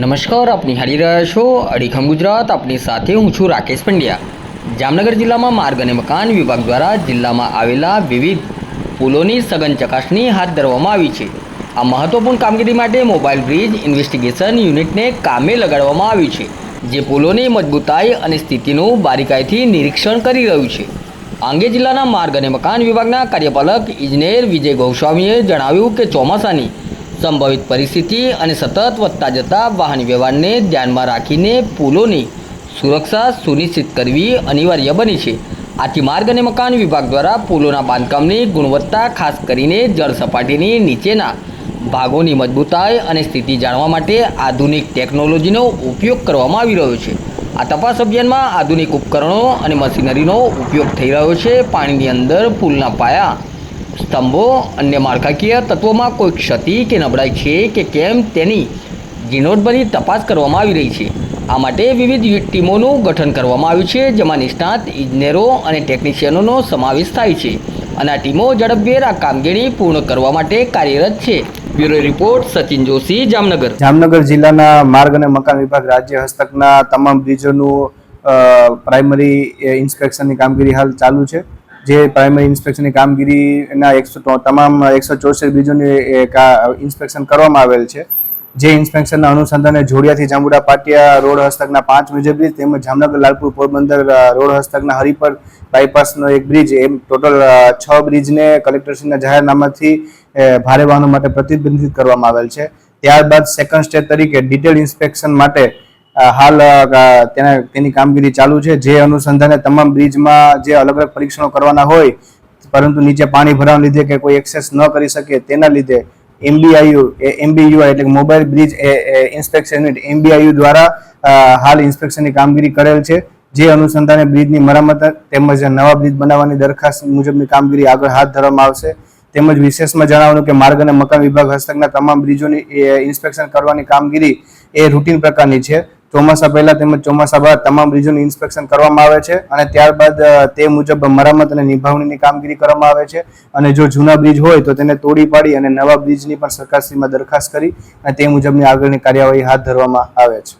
નમસ્કાર આપ નિહાળી રહ્યા છો અડીખમ ગુજરાત. આપની સાથે હું છું રાકેશ પંડ્યા. જામનગર જિલ્લામાં માર્ગ અને મકાન વિભાગ દ્વારા જિલ્લામાં આવેલા વિવિધ પુલોની સઘન ચકાસણી હાથ ધરવામાં આવી છે. આ મહત્વપૂર્ણ કામગીરી માટે મોબાઈલ બ્રિજ ઇન્વેસ્ટિગેશન યુનિટને કામે લગાડવામાં આવ્યું છે, જે પુલોની મજબૂતાઈ અને સ્થિતિનું બારીકાઈથી નિરીક્ષણ કરી રહ્યું છે. આ અંગે જિલ્લાના માર્ગ અને મકાન વિભાગના કાર્યપાલક ઇજનેર વિજય ગોસ્વામીએ જણાવ્યું કે ચોમાસાની સંભવિત પરિસ્થિતિ અને સતત વધતા જતા વાહન વ્યવહારને ધ્યાનમાં રાખીને પુલોની સુરક્ષા સુનિશ્ચિત કરવી અનિવાર્ય બની છે. આથી માર્ગ અને મકાન વિભાગ દ્વારા પુલોના બાંધકામની ગુણવત્તા ખાસ કરીને જળ સપાટીની નીચેના ભાગોની મજબૂતાઈ અને સ્થિતિ જાણવા માટે આધુનિક ટેકનોલોજીનો ઉપયોગ કરવામાં આવી રહ્યો છે. આ તપાસ અભિયાનમાં આધુનિક ઉપકરણો અને મશીનરીનો ઉપયોગ થઈ રહ્યો છે. પાણીની અંદર પુલના પાયા સ્તંભો અન્ય માળખાકીય તત્વોમાં કોઈ ક્ષતિ કે નબળાઈ છે કે કેમ તેની ઝીણવટભરી તપાસ કરવામાં આવી રહી છે. આ માટે વિવિધ ટીમોનું ગઠન કરવામાં આવ્યું છે, જેમાં નિષ્ણાત ઇજનેરો અને ટેકનિશિયનોનો સમાવેશ થાય છે. અને આ ટીમો ઝડપભેર આ કામગીરી પૂર્ણ કરવા માટે કાર્યરત છે. Bureau report, Sachin Joshi, Jamnagar. Jamnagar જિલ્લાના માર્ગ અને મકાન વિભાગ રાજ્ય હસ્તકના તમામ બ્રિજોનું પ્રાઇમરી ઇન્સ્પેક્શનની કામગીરી હાલ ચાલુ છે. જે પ્રાઇમરી ઇન્સ્પેક્શનની કામગીરીના એકસો તમામ એકસો ચોસઠ બ્રિજોની, એ ઇન્સ્પેક્શન કરવામાં આવેલ છે. જે ઇન્સ્પેક્શનના અનુસંધાને જોડિયાથી જાંબુડા પાટિયા રોડ હસ્તકના પાંચ મેજર બ્રિજ તેમજ જામનગર લાલપુર પોરબંદર રોડ હસ્તકના હરિપર બાયપાસનો એક બ્રિજ, એમ ટોટલ છ બ્રિજને કલેક્ટરશ્રીના જાહેરનામાથી ભારે વાહનો માટે પ્રતિબંધિત કરવામાં આવેલ છે. ત્યારબાદ સેકન્ડ સ્ટેજ તરીકે ડિટેલ ઇન્સ્પેક્શન માટે હાલ તેના, તેની કામગીરી ચાલુ છે. જે અનુસંધાને તમામ બ્રિજમાં જે અલગ અલગ પરીક્ષણો કરવાના હોય, પરંતુ નીચે પાણી ભરાવા લીધે કે કોઈ એક્સેસ ન કરી શકે તેના લીધે એમબીઆઈયુ એમબીયુઆઈ એટલે mobile bridge inspection unit MBIU દ્વારા હાલ ઇન્સ્પેક્શનની કામગીરી કરેલ છે. જે અનુસંધાને બ્રિજની મરામત તેમજ નવા બ્રિજ બનાવવાની દરખાસ્ત મુજબની કામગીરી આગળ હાથ ધરવામાં આવશે. તેમજ વિશેષમાં જણાવવાનું કે માર્ગ અને મકાન વિભાગ હસ્તકના તમામ બ્રિજોની ઇન્સ્પેક્શન કરવાની કામગીરી એ રૂટીન પ્રકારની છે. ચોમાસા પહેલા તેમજ ચોમાસા બાદ તમામ બ્રિજોનું ઇન્સ્પેક્શન કરવામાં આવે છે અને ત્યારબાદ તે મુજબ મરામત અને નિભાવણીની કામગીરી કરવામાં આવે છે. અને જો જૂના બ્રિજ હોય તો તેને તોડી પાડી અને નવા બ્રિજની પણ સરકારશ્રીમાં દરખાસ્ત કરી અને તે મુજબની આગળની કાર્યવાહી હાથ ધરવામાં આવે છે.